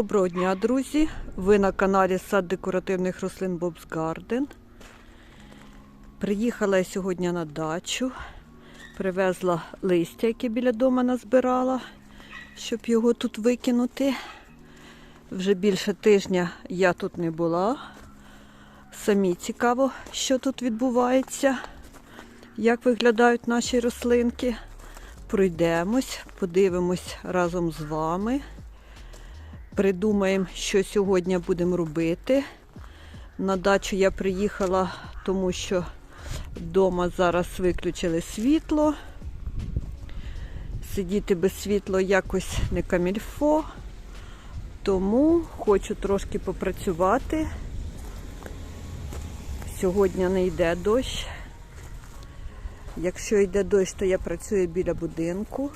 Доброго дня, друзі! Ви на каналі Сад декоративних рослин Bob's Garden. Приїхала я сьогодні на дачу, привезла листя, яке біля дома назбирала, щоб його тут викинути. Вже більше тижня я тут не була. Самі цікаво, що тут відбувається, як виглядають наші рослинки. Пройдемось, подивимось разом з вами. Придумаємо, що сьогодні будемо робити. На дачу я приїхала, тому що вдома зараз виключили світло. Сидіти без світла якось не камільфо. Тому хочу трошки попрацювати. Сьогодні не йде дощ. Якщо йде дощ, то я працюю біля будинку.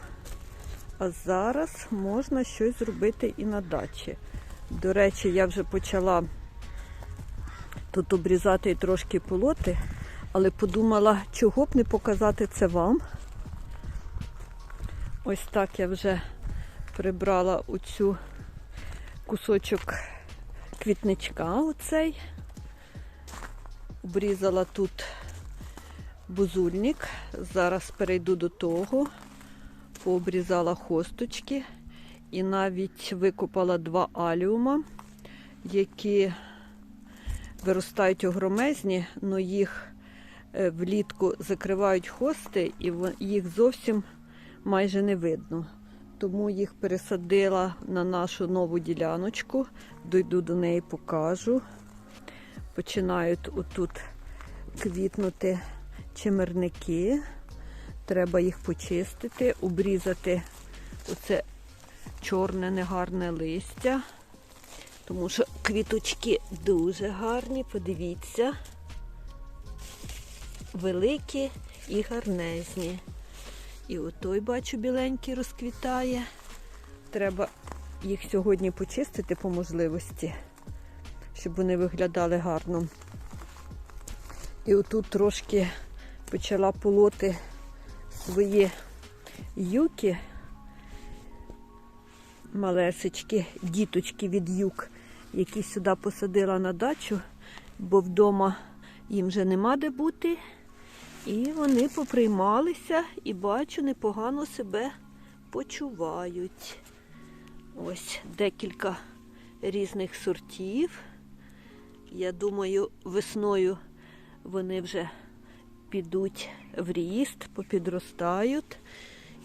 А зараз можна щось зробити і на дачі. До речі, я вже почала тут обрізати і трошки полоти, але подумала, чого б не показати це вам. Ось так я вже прибрала оцю кусочок квітничка оцей. Обрізала тут бузульник. Зараз перейду до того пообрізала хосточки і навіть викопала два аліума, які виростають огромезні, але їх е, влітку закривають хости і їх зовсім майже не видно. Тому їх пересадила на нашу нову діляночку, дойду до неї, покажу. Починають отут квітнути чимерники. Треба їх почистити, обрізати оце чорне негарне листя, тому що квіточки дуже гарні, подивіться, великі і гарнезні. І отой, бачу, біленький розквітає. Треба їх сьогодні почистити по можливості, щоб вони виглядали гарно. І отут трошки почала полоти свої юки, малесечки, діточки від юк, які сюди посадила на дачу, бо вдома їм вже нема де бути. І вони поприймалися і бачу, непогано себе почувають. Ось декілька різних сортів. Я думаю, весною вони вже підуть в ріст, попідростають,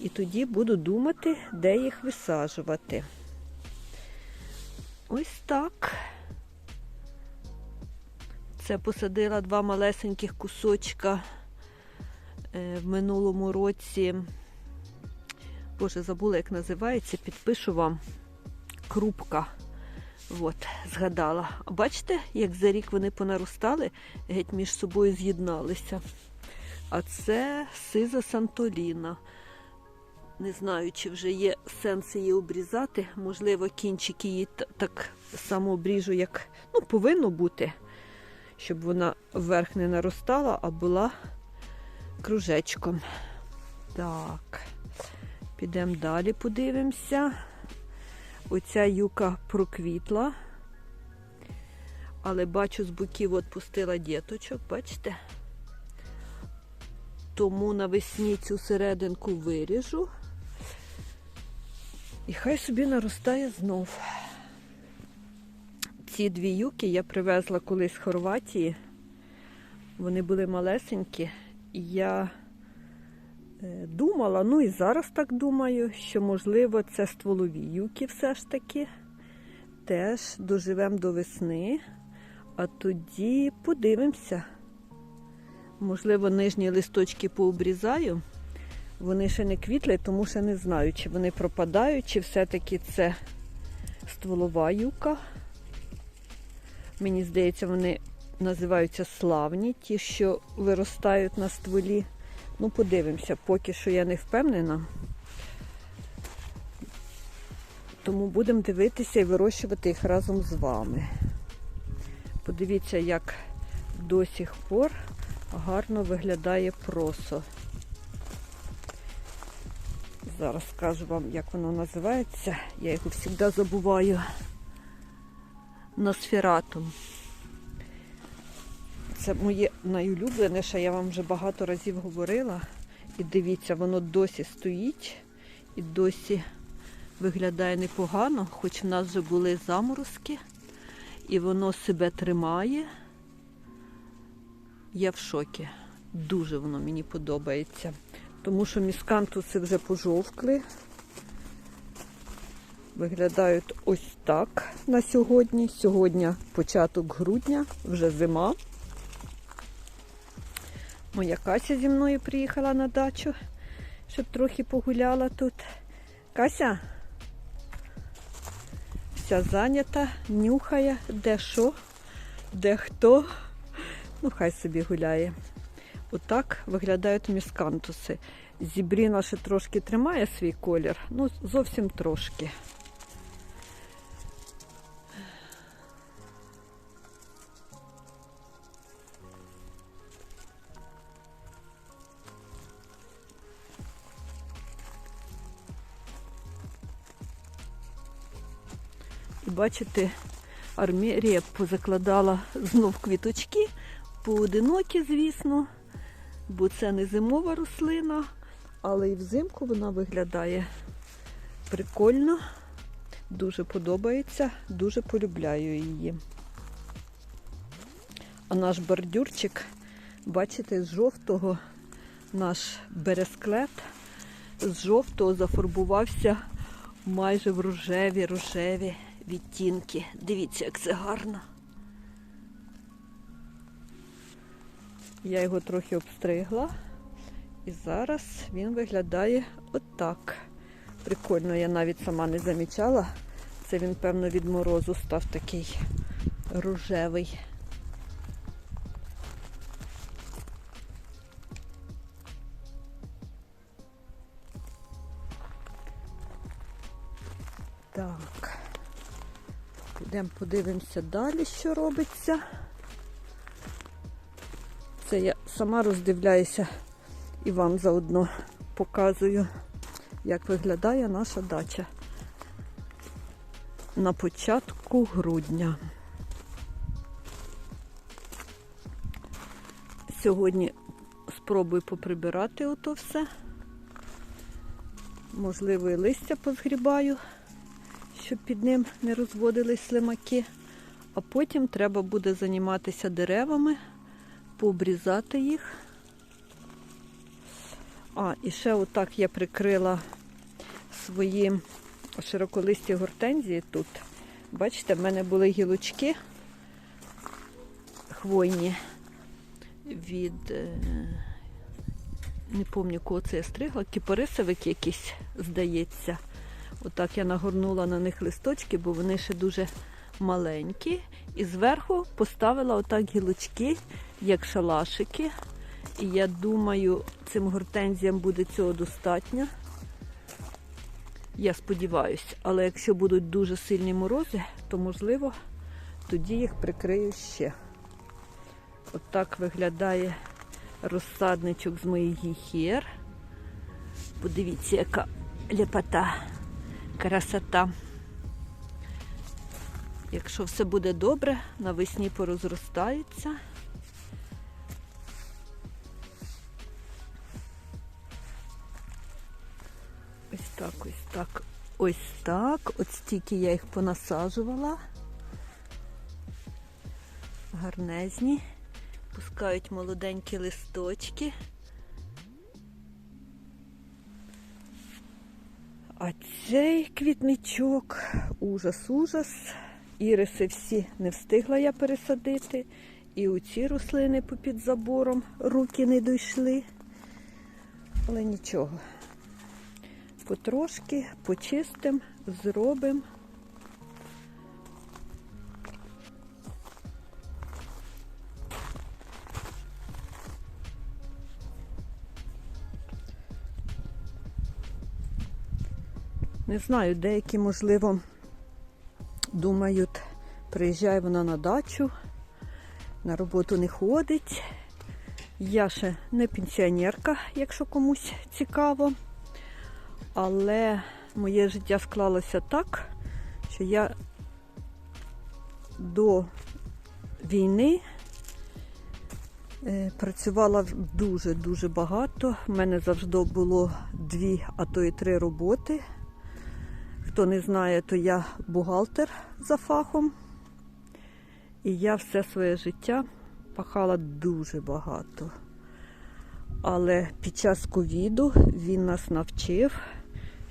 і тоді буду думати, де їх висаджувати. Ось так. Це посадила два малесеньких кусочка е, в минулому році. Боже, забула, як називається, підпишу вам крупка. От, згадала. Бачите, як за рік вони понаростали, геть між собою з'єдналися. А це сиза Сантоліна. Не знаю, чи вже є сенс її обрізати. Можливо, кінчики її так само обріжу, як ну, повинно бути, щоб вона вверх не наростала, а була кружечком. Так, підемо далі, подивимося. Оця юка проквітла, але бачу, з боків от пустила діточок, бачите? Тому навесні цю серединку виріжу. І хай собі наростає знов. Ці дві юки я привезла колись з Хорватії. Вони були малесенькі, і я е, думала, ну і зараз так думаю, що, можливо, це стволові юки все ж таки. Теж доживемо до весни, а тоді подивимося. Можливо, нижні листочки пообрізаю. Вони ще не квітли, тому що не знаю, чи вони пропадають, чи все-таки це стволова юка. Мені здається, вони називаються славні, ті, що виростають на стволі. Ну, подивимося, поки що я не впевнена. Тому будемо дивитися і вирощувати їх разом з вами. Подивіться, як до сих пор гарно виглядає просо. Зараз скажу вам, як воно називається. Я його завжди забуваю. Носфератум. Це моє найулюбленіше, я вам вже багато разів говорила. І дивіться, воно досі стоїть і досі виглядає непогано, хоч в нас вже були заморозки, і воно себе тримає. Я в шокі. Дуже воно мені подобається. Тому що міскантуси вже пожовкли. Виглядають ось так на сьогодні. Сьогодні початок грудня, вже зима. Моя Кася зі мною приїхала на дачу, щоб трохи погуляла тут. Кася вся зайнята, нюхає, де що, де хто. Ну, хай собі гуляє. Отак виглядають міскантуси. Зібріна ще трошки тримає свій колір, ну зовсім трошки. І бачите, армерія позакладала знов квіточки, поодинокі, звісно, бо це не зимова рослина, але і взимку вона виглядає прикольно, дуже подобається, дуже полюбляю її. А наш бордюрчик, бачите, з жовтого наш бересклет з жовтого зафарбувався майже в рожеві, рожеві відтінки. Дивіться, як це гарно. Я його трохи обстригла. І зараз він виглядає отак. Прикольно, я навіть сама не замічала. Це він, певно, від морозу став такий рожевий. Так. Підемо подивимося далі, що робиться. Це я сама роздивляюся і вам заодно показую, як виглядає наша дача на початку грудня. Сьогодні спробую поприбирати ото все. Можливо, і листя позгрібаю щоб під ним не розводились слимаки. А потім треба буде займатися деревами, пообрізати їх. А, і ще отак я прикрила свої широколисті гортензії тут. Бачите, в мене були гілочки хвойні від, е, не пам'ятаю, кого це я стригла, кіпарисовик якийсь, здається. Отак я нагорнула на них листочки, бо вони ще дуже маленькі. І зверху поставила отак гілочки, як шалашики. І я думаю, цим гортензіям буде цього достатньо. Я сподіваюся, але якщо будуть дуже сильні морози, то можливо тоді їх прикрию ще. Отак От виглядає розсадничок з моїх гіхер. Подивіться, яка ляпота красота. Якщо все буде добре, навесні порозростаються. Ось так, ось так, ось так. От стільки я їх понасаджувала. Гарнезні. Пускають молоденькі листочки. А цей квітничок, ужас-ужас. Іриси всі не встигла я пересадити. І у ці рослини попід забором руки не дійшли. Але нічого. Потрошки почистимо, зробимо. Не знаю, деякі, можливо, думають, приїжджає вона на дачу, на роботу не ходить. Я ще не пенсіонерка, якщо комусь цікаво. Але моє життя склалося так, що я до війни е, працювала дуже-дуже багато. У мене завжди було дві, а то і три роботи. Хто не знає, то я бухгалтер за фахом. І я все своє життя пахала дуже багато. Але під час ковіду він нас навчив,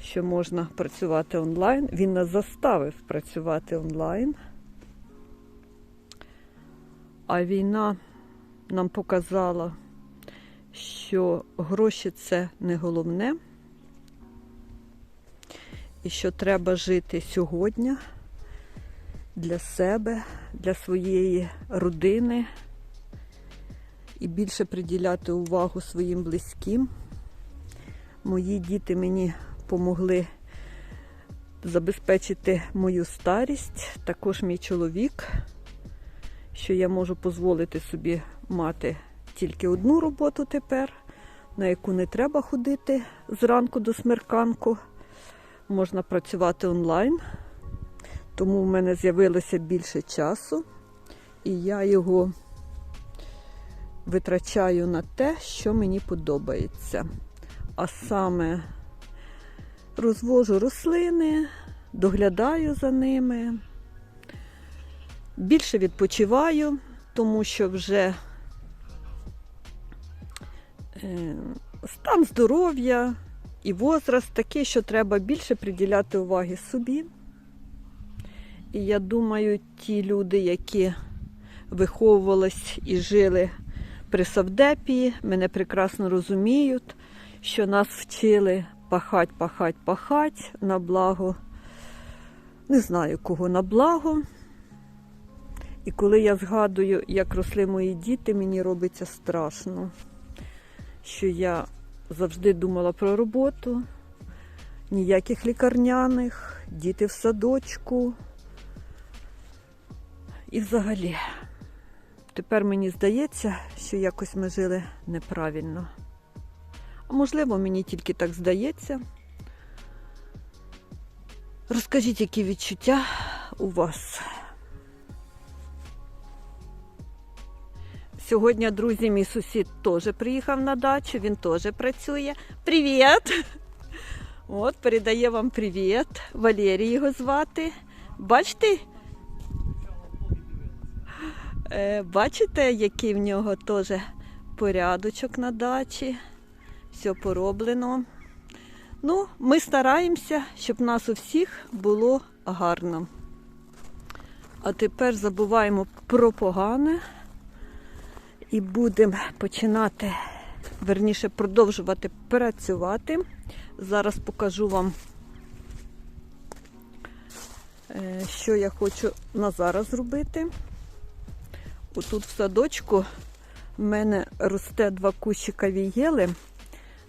що можна працювати онлайн. Він нас заставив працювати онлайн. А війна нам показала, що гроші це не головне, і що треба жити сьогодні для себе, для своєї родини і більше приділяти увагу своїм близьким. Мої діти мені допомогли забезпечити мою старість, також мій чоловік, що я можу дозволити собі мати тільки одну роботу тепер, на яку не треба ходити зранку до смерканку. Можна працювати онлайн, тому в мене з'явилося більше часу, і я його витрачаю на те, що мені подобається. А саме розвожу рослини, доглядаю за ними, більше відпочиваю, тому що вже е, стан здоров'я і возраст такий, що треба більше приділяти уваги собі. І я думаю, ті люди, які виховувались і жили при Савдепії, мене прекрасно розуміють, що нас вчили пахать, пахать, пахать на благо. Не знаю, кого на благо. І коли я згадую, як росли мої діти, мені робиться страшно, що я завжди думала про роботу, ніяких лікарняних, діти в садочку. І взагалі, тепер мені здається, що якось ми жили неправильно. А можливо, мені тільки так здається. Розкажіть, які відчуття у вас. Сьогодні, друзі, мій сусід теж приїхав на дачу, він теж працює. Привіт! От, передає вам привіт. Валерій його звати. Бачите? Е, Бачите, який в нього теж порядочок на дачі. Все пороблено. Ну, ми стараємося, щоб нас у всіх було гарно. А тепер забуваємо про погане і будемо починати, верніше, продовжувати працювати. Зараз покажу вам, е, що я хочу на зараз зробити. Отут в садочку в мене росте два кущика вієли.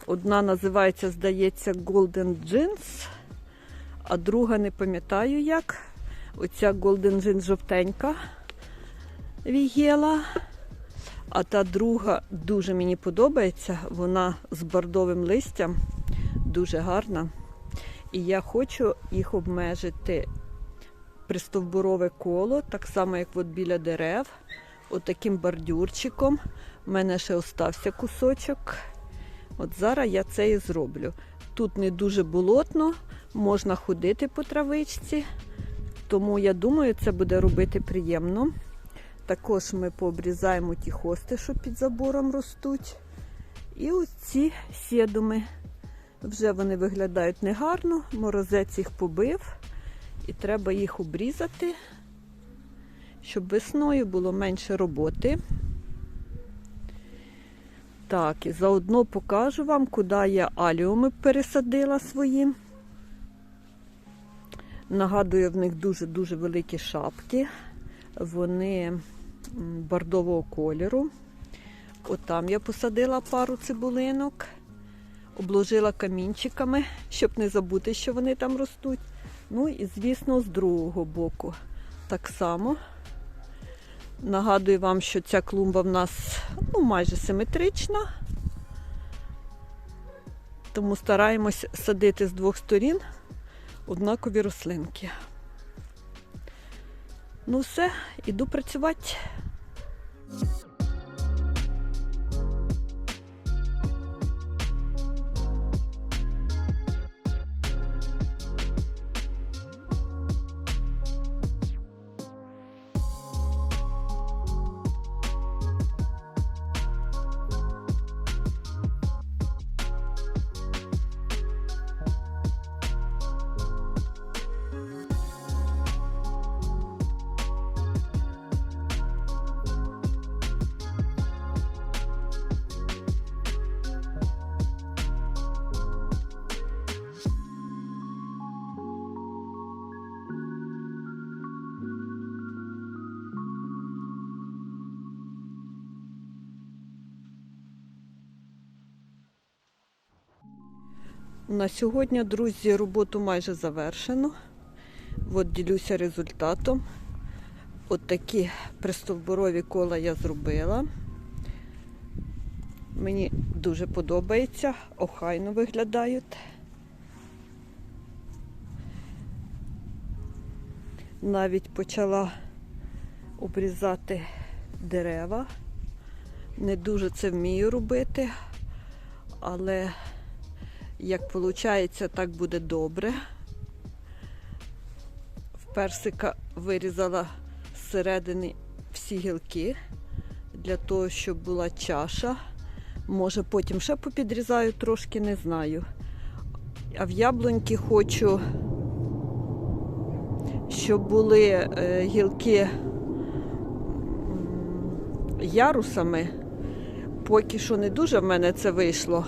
Одна називається, здається, Golden Jeans, а друга не пам'ятаю як. Оця Golden Jeans жовтенька вігела. А та друга дуже мені подобається. Вона з бордовим листям, дуже гарна. І я хочу їх обмежити пристовбурове коло, так само, як от біля дерев, отаким бордюрчиком. У мене ще остався кусочок. От зараз я це і зроблю. Тут не дуже болотно, можна ходити по травичці, тому я думаю, це буде робити приємно. Також ми пообрізаємо ті хости, що під забором ростуть. І ось ці сідуми. Вже вони виглядають негарно, морозець їх побив, і треба їх обрізати, щоб весною було менше роботи. Так, і заодно покажу вам, куди я аліуми пересадила свої. Нагадую, в них дуже-дуже великі шапки. Вони бордового кольору. Отам я посадила пару цибулинок, обложила камінчиками, щоб не забути, що вони там ростуть. Ну і, звісно, з другого боку так само. Нагадую вам, що ця клумба в нас ну, майже симетрична, тому стараємось садити з двох сторін однакові рослинки. Ну все, іду працювати. На сьогодні, друзі, роботу майже завершено. От ділюся результатом. От такі пристовбурові кола я зробила. Мені дуже подобається, охайно виглядають. Навіть почала обрізати дерева. Не дуже це вмію робити, але як виходить, так буде добре. В персика вирізала зсередини всі гілки для того, щоб була чаша. Може потім ще попідрізаю трошки, не знаю. А в яблуньки хочу, щоб були е, гілки ярусами. Поки що не дуже в мене це вийшло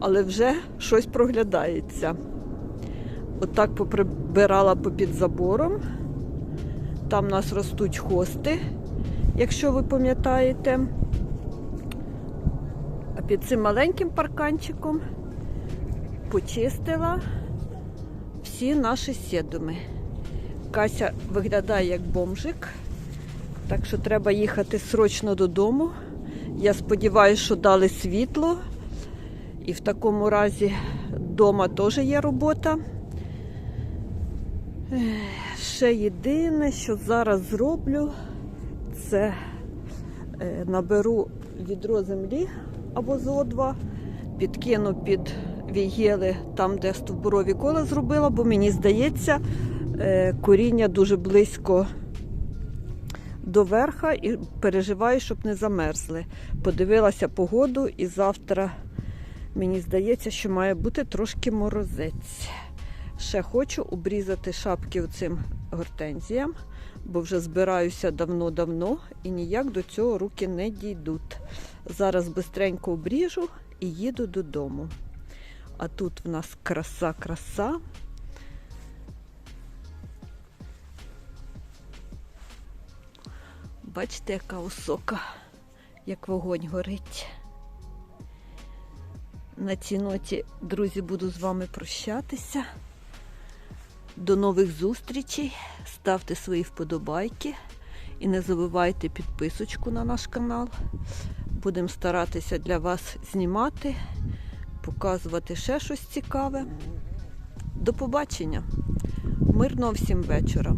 але вже щось проглядається. Отак поприбирала попід забором. Там у нас ростуть хости, якщо ви пам'ятаєте. А під цим маленьким парканчиком почистила всі наші сідуми. Кася виглядає як бомжик, так що треба їхати срочно додому. Я сподіваюся, що дали світло. І в такому разі вдома теж є робота. Ще єдине, що зараз зроблю, це е, наберу відро землі або зо-2, підкину під вігели там, де стовбурові кола зробила, бо мені здається, е, коріння дуже близько до верха і переживаю, щоб не замерзли. Подивилася погоду і завтра. Мені здається, що має бути трошки морозець. Ще хочу обрізати шапки цим гортензіям, бо вже збираюся давно-давно і ніяк до цього руки не дійдуть. Зараз бистренько обріжу і їду додому. А тут в нас краса-краса. Бачите, яка осока, як вогонь горить. На цій ноті, друзі, буду з вами прощатися. До нових зустрічей. Ставте свої вподобайки і не забувайте підписочку на наш канал. Будемо старатися для вас знімати, показувати ще щось цікаве. До побачення! Мирного всім вечора!